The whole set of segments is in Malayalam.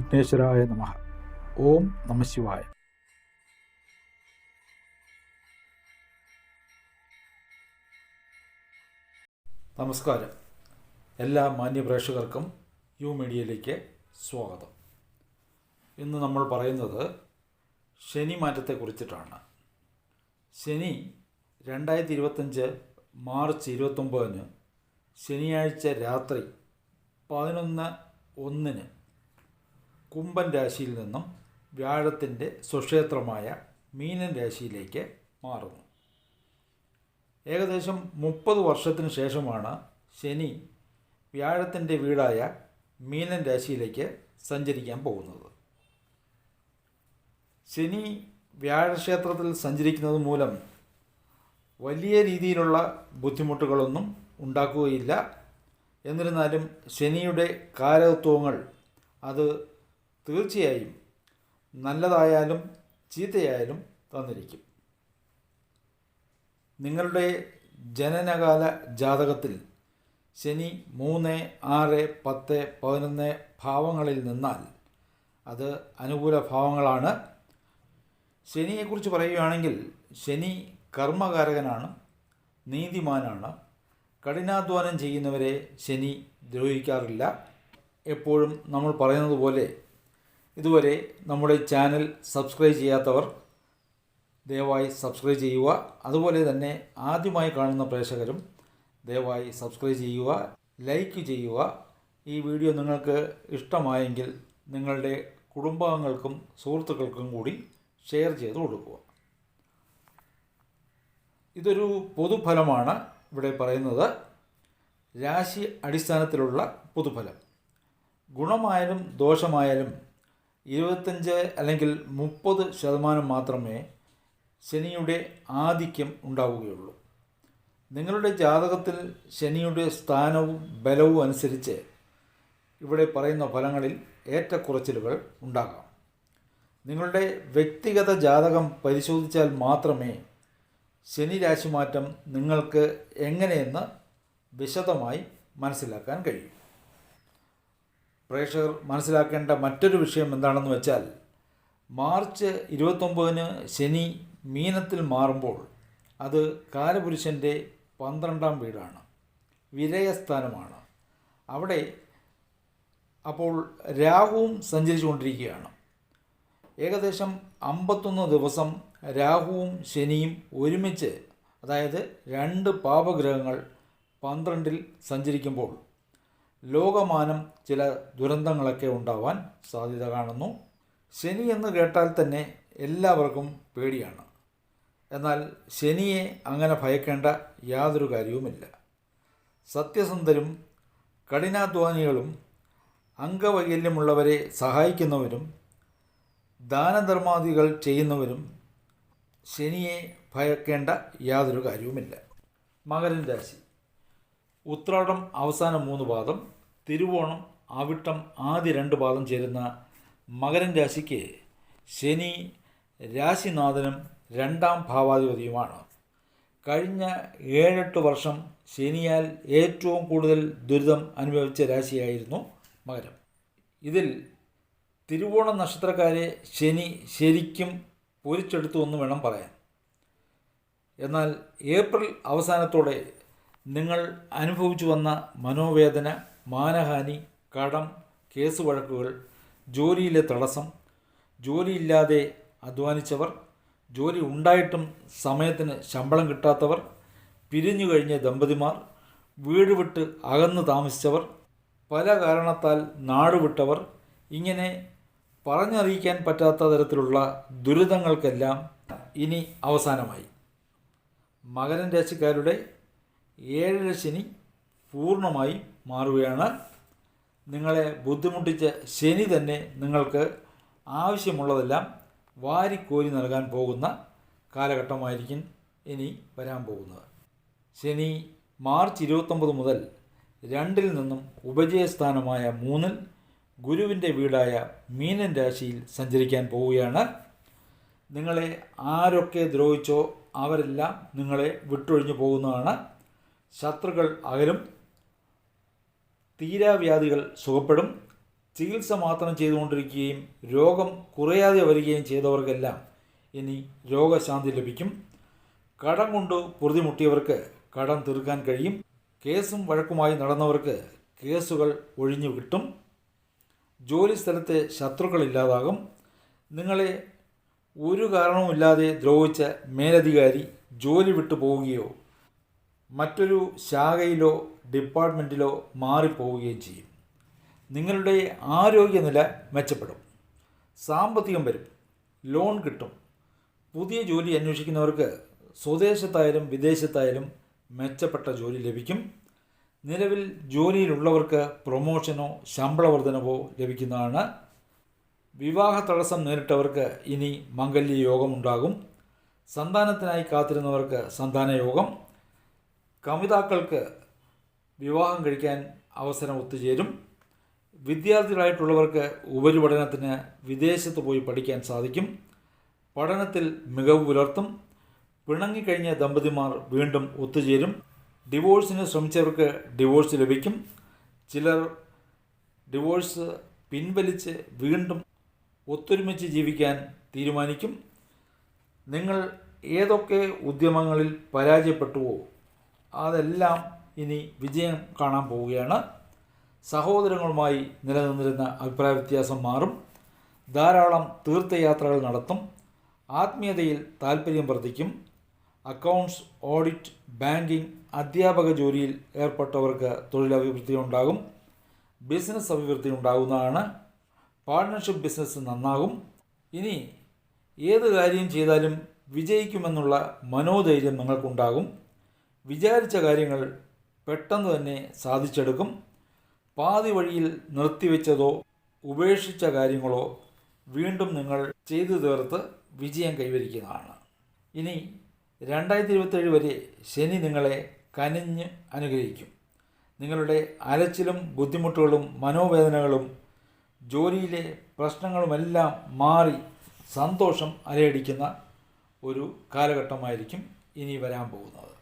വിഘ്നേശ്വരായ നമ. ഓം നമ ശിവായ. നമസ്കാരം. എല്ലാ മാന്യപ്രേക്ഷകർക്കും യു മീഡിയയിലേക്ക് സ്വാഗതം. ഇന്ന് നമ്മൾ പറയുന്നത് ശനി മാറ്റത്തെക്കുറിച്ചിട്ടാണ്. ശനി രണ്ടായിരത്തി ഇരുപത്തഞ്ച് മാർച്ച് ഇരുപത്തൊമ്പതിന് ശനിയാഴ്ച രാത്രി പതിനൊന്ന് ഒന്നിന് കുംഭൻ രാശിയിൽ നിന്നും വ്യാഴത്തിന്റെ സ്വക്ഷേത്രമായ മീനൻ രാശിയിലേക്ക് മാറുന്നു. ഏകദേശം മുപ്പത് വർഷത്തിന് ശേഷമാണ് ശനി വ്യാഴത്തിന്റെ വീടായ മീനൻ രാശിയിലേക്ക് സഞ്ചരിക്കാൻ പോകുന്നത്. ശനി വ്യാഴക്ഷേത്രത്തിൽ സഞ്ചരിക്കുന്നത് മൂലം വലിയ രീതിയിലുള്ള ബുദ്ധിമുട്ടുകളൊന്നും ഉണ്ടാക്കുകയില്ല. എന്നിരുന്നാലും ശനിയുടെ കാരകത്വങ്ങൾ അത് തീർച്ചയായും നല്ലതായാലും ചീത്തയായാലും തന്നിരിക്കും. നിങ്ങളുടെ ജനനകാല ജാതകത്തിൽ ശനി മൂന്ന് ആറ് പത്ത് പതിനൊന്ന് ഭാവങ്ങളിൽ നിന്നാൽ അത് അനുകൂല ഭാവങ്ങളാണ്. ശനിയെക്കുറിച്ച് പറയുകയാണെങ്കിൽ ശനി കർമ്മകാരകനാണ് നീതിമാനാണ്. കഠിനാധ്വാനം ചെയ്യുന്നവരെ ശനി ദ്രോഹിക്കാറില്ല. എപ്പോഴും നമ്മൾ പറയുന്നത് പോലെ ഇതുവരെ നമ്മുടെ ചാനൽ സബ്സ്ക്രൈബ് ചെയ്യാത്തവർ ദയവായി സബ്സ്ക്രൈബ് ചെയ്യുക. അതുപോലെ തന്നെ ആദ്യമായി കാണുന്ന പ്രേക്ഷകരും ദയവായി സബ്സ്ക്രൈബ് ചെയ്യുക ലൈക്ക് ചെയ്യുക. ഈ വീഡിയോ നിങ്ങൾക്ക് ഇഷ്ടമായെങ്കിൽ നിങ്ങളുടെ കുടുംബാംഗങ്ങൾക്കും സുഹൃത്തുക്കൾക്കും കൂടി ഷെയർ ചെയ്ത് കൊടുക്കുക. ഇതൊരു പൊതുഫലമാണ് ഇവിടെ പറയുന്നത്. രാശി അടിസ്ഥാനത്തിലുള്ള പൊതുഫലം. ഗുണമായാലും ദോഷമായാലും ഇരുപത്തഞ്ച് അല്ലെങ്കിൽ മുപ്പത് ശതമാനം മാത്രമേ ശനിയുടെ ആധിക്യം ഉണ്ടാവുകയുള്ളൂ. നിങ്ങളുടെ ജാതകത്തിൽ ശനിയുടെ സ്ഥാനവും ബലവും അനുസരിച്ച് ഇവിടെ പറയുന്ന ഫലങ്ങളിൽ ഏറ്റക്കുറച്ചിലുകൾ ഉണ്ടാകാം. നിങ്ങളുടെ വ്യക്തിഗത ജാതകം പരിശോധിച്ചാൽ മാത്രമേ ശനി രാശിമാറ്റം നിങ്ങൾക്ക് എങ്ങനെയെന്ന് വിശദമായി മനസ്സിലാക്കാൻ കഴിയും. പ്രേക്ഷകർ മനസ്സിലാക്കേണ്ട മറ്റൊരു വിഷയം എന്താണെന്ന് വെച്ചാൽ മാർച്ച് ഇരുപത്തൊമ്പതിന് ശനി മീനത്തിൽ മാറുമ്പോൾ അത് കാലപുരുഷന്റെ പന്ത്രണ്ടാം വീടാണ് വിരയസ്ഥാനമാണ്. അവിടെ അപ്പോൾ രാഹുവും സഞ്ചരിച്ചുകൊണ്ടിരിക്കുകയാണ്. ഏകദേശം അമ്പത്തൊന്ന് ദിവസം രാഹുവും ശനിയും ഒരുമിച്ച് അതായത് രണ്ട് പാപഗ്രഹങ്ങൾ പന്ത്രണ്ടിൽ സഞ്ചരിക്കുമ്പോൾ ലോകമാനം ചില ദുരന്തങ്ങളൊക്കെ ഉണ്ടാവാൻ സാധ്യത കാണുന്നു. ശനി എന്ന് കേട്ടാൽ തന്നെ എല്ലാവർക്കും പേടിയാണ്. എന്നാൽ ശനിയെ അങ്ങനെ ഭയക്കേണ്ട യാതൊരു കാര്യവുമില്ല. സത്യസന്ധരും കഠിനാധ്വാനികളും അംഗവൈകല്യമുള്ളവരെ സഹായിക്കുന്നവരും ദാനധർമാദികൾ ചെയ്യുന്നവരും ശനിയെ ഭയക്കേണ്ട യാതൊരു കാര്യവുമില്ല. മകരൻ രാശി. ഉത്രാടം അവസാന മൂന്ന് പാദം തിരുവോണം അവിട്ടം ആദ്യ രണ്ട് പാദം ചേരുന്ന മകരൻ രാശിക്ക് ശനി രാശിനാഥനും രണ്ടാം ഭാവാധിപതിയുമാണ്. കഴിഞ്ഞ ഏഴെട്ട് വർഷം ശനിയാൽ ഏറ്റവും കൂടുതൽ ദുരിതം അനുഭവിച്ച രാശിയായിരുന്നു മകരം. ഇതിൽ തിരുവോണ നക്ഷത്രക്കാരെ ശനി ശരിക്കും പൊരിച്ചെടുത്തു എന്ന് വേണം പറയാൻ. എന്നാൽ ഏപ്രിൽ അവസാനത്തോടെ നിങ്ങൾ അനുഭവിച്ചു വന്ന മനോവേദന മാനഹാനി കടം കേസ് വഴക്കുകൾ ജോലിയിലെ തടസ്സം ജോലിയില്ലാതെ അധ്വാനിച്ചവർ ജോലി ഉണ്ടായിട്ടും സമയത്തിന് ശമ്പളം കിട്ടാത്തവർ പിരിഞ്ഞു കഴിഞ്ഞ ദമ്പതിമാർ വീട് വിട്ട് അകന്ന് താമസിച്ചവർ പല കാരണത്താൽ നാടുവിട്ടവർ ഇങ്ങനെ പറഞ്ഞറിയിക്കാൻ പറ്റാത്ത തരത്തിലുള്ള ദുരിതങ്ങൾക്കെല്ലാം ഇനി അവസാനമായി. മകരൻ രാശിക്കാരുടെ ഏഴര ശനി പൂർണമായി മാറുകയാണ്. നിങ്ങളെ ബുദ്ധിമുട്ടിച്ച ശനി തന്നെ നിങ്ങൾക്ക് ആവശ്യമുള്ളതെല്ലാം വാരിക്കോരി നൽകാൻ പോകുന്ന കാലഘട്ടമായിരിക്കും ഇനി വരാൻ പോകുന്നത്. ശനി മാർച്ച് ഇരുപത്തൊമ്പത് മുതൽ രണ്ടിൽ നിന്നും ഉപജയസ്ഥാനമായ മൂന്നിൽ ഗുരുവിന്റെ വീടായ മീനൻ രാശിയിൽ സഞ്ചരിക്കാൻ പോവുകയാണ്. നിങ്ങളെ ആരൊക്കെ ദ്രോഹിച്ചോ അവരെല്ലാം നിങ്ങളെ വിട്ടൊഴിഞ്ഞു പോകുന്നതാണ്. ശത്രുക്കൾ അകലും തീരാവ്യാധികൾ സുഖപ്പെടും ചികിത്സ മാത്രം ചെയ്തുകൊണ്ടിരിക്കുകയും രോഗം കുറയാതെ വരികയും ചെയ്തവർക്കെല്ലാം ഇനി രോഗശാന്തി ലഭിക്കും. കടം കൊണ്ട് പൊറുതിമുട്ടിയവർക്ക് കടം തീർക്കാൻ കഴിയും. കേസും വഴക്കുമായി നടന്നവർക്ക് കേസുകൾ ഒഴിഞ്ഞു കിട്ടും. ജോലി സ്ഥലത്തെ ശത്രുക്കൾ ഇല്ലാതാകും. നിങ്ങളെ ഒരു കാരണവുമില്ലാതെ ദ്രോഹിച്ച മേലധികാരി ജോലി വിട്ടു പോവുകയോ മറ്റൊരു ശാഖയിലോ ഡിപ്പാർട്ട്മെന്റിലോ മാറിപ്പോവുകയും ചെയ്യും. നിങ്ങളുടെ ആരോഗ്യനില മെച്ചപ്പെടും. സാമ്പത്തികം വരും. ലോൺ കിട്ടും. പുതിയ ജോലി അന്വേഷിക്കുന്നവർക്ക് സ്വദേശത്തായാലും വിദേശത്തായാലും മെച്ചപ്പെട്ട ജോലി ലഭിക്കും. നിലവിൽ ജോലിയിലുള്ളവർക്ക് പ്രൊമോഷനോ ശമ്പള വർധനവോ ലഭിക്കുന്നതാണ്. വിവാഹ തടസ്സം നേരിട്ടവർക്ക് ഇനി മംഗല്യ യോഗമുണ്ടാകും. സന്താനത്തിനായി കാത്തിരുന്നവർക്ക് സന്താന യോഗം കമിതാക്കൾക്ക് വിവാഹം കഴിക്കാൻ അവസരം ഒത്തുചേരും. വിദ്യാർത്ഥികളായിട്ടുള്ളവർക്ക് ഉപരിപഠനത്തിന് വിദേശത്ത് പോയി പഠിക്കാൻ സാധിക്കും. പഠനത്തിൽ മികവ് പുലർത്തും. പിണങ്ങിക്കഴിഞ്ഞ ദമ്പതിമാർ വീണ്ടും ഒത്തുചേരും. ഡിവോഴ്സിന് ശ്രമിച്ചവർക്ക് ഡിവോഴ്സ് ലഭിക്കും. ചിലർ ഡിവോഴ്സ് പിൻവലിച്ച് വീണ്ടും ഒത്തൊരുമിച്ച് ജീവിക്കാൻ തീരുമാനിക്കും. നിങ്ങൾ ഏതൊക്കെ ഉദ്യമങ്ങളിൽ പരാജയപ്പെട്ടുവോ അതെല്ലാം ഇനി വിജയം കാണാൻ പോവുകയാണ്. സഹോദരങ്ങളുമായി നിലനിന്നിരുന്ന അഭിപ്രായ വ്യത്യാസം മാറും. ധാരാളം തീർത്ഥയാത്രകൾ നടത്തും. ആത്മീയതയിൽ താൽപ്പര്യം വർദ്ധിക്കും. അക്കൗണ്ട്സ് ഓഡിറ്റ് ബാങ്കിംഗ് അധ്യാപക ജോലിയിൽ ഏർപ്പെട്ടവർക്ക് തൊഴിലഭിവൃദ്ധി ഉണ്ടാകും. ബിസിനസ് അഭിവൃദ്ധി ഉണ്ടാകുന്നതാണ്. പാർട്ട്ണർഷിപ്പ് ബിസിനസ് നന്നാകും. ഇനി ഏത് കാര്യം ചെയ്താലും വിജയിക്കുമെന്നുള്ള മനോധൈര്യം നിങ്ങൾക്കുണ്ടാകും. വിചാരിച്ച കാര്യങ്ങൾ പെട്ടെന്ന് തന്നെ സാധിച്ചെടുക്കും. പാതി വഴിയിൽ നിർത്തിവെച്ചതോ ഉപേക്ഷിച്ച കാര്യങ്ങളോ വീണ്ടും നിങ്ങൾ ചെയ്തു തീർത്ത് വിജയം കൈവരിക്കുന്നതാണ്. ഇനി രണ്ടായിരത്തി ഇരുപത്തേഴ് വരെ ശനി നിങ്ങളെ കനിഞ്ഞ് അനുഗ്രഹിക്കും. നിങ്ങളുടെ അലച്ചിലും ബുദ്ധിമുട്ടുകളും മനോവേദനകളും ജോലിയിലെ പ്രശ്നങ്ങളുമെല്ലാം മാറി സന്തോഷം അലയടിക്കുന്ന ഒരു കാലഘട്ടമായിരിക്കും ഇനി വരാൻ പോകുന്നത്.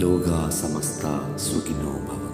योगा समस्ता सुखिनो भव